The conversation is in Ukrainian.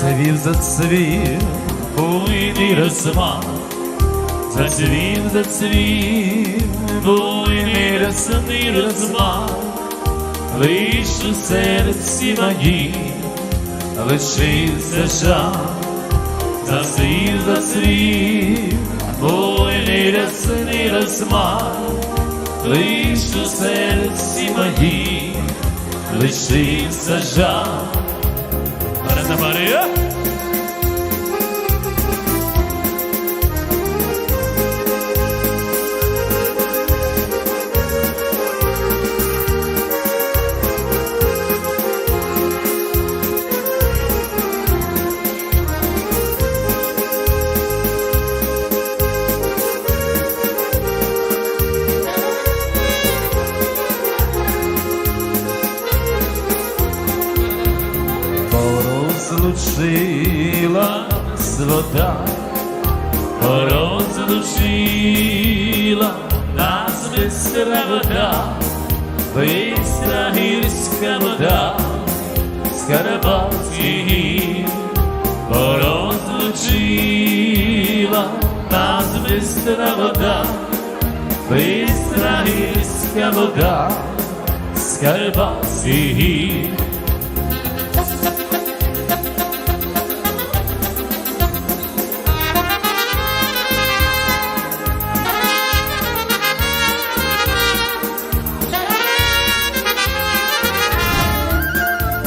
Зацвів, зацвів, буйний розмах, зацвів, зацвів, буйний рясний розмах, лиш у серці моїй лишився жах, зацвів, зацвів, буйний рясний розмах, лиш у серці моїй лишився жах. essa Maria? Порозлучила нас вода, порозлучила нас бистра вода, бистра гірська вода, Скарпатський гір, порозлучила нас бистра вода, бистра гірська вода, гір.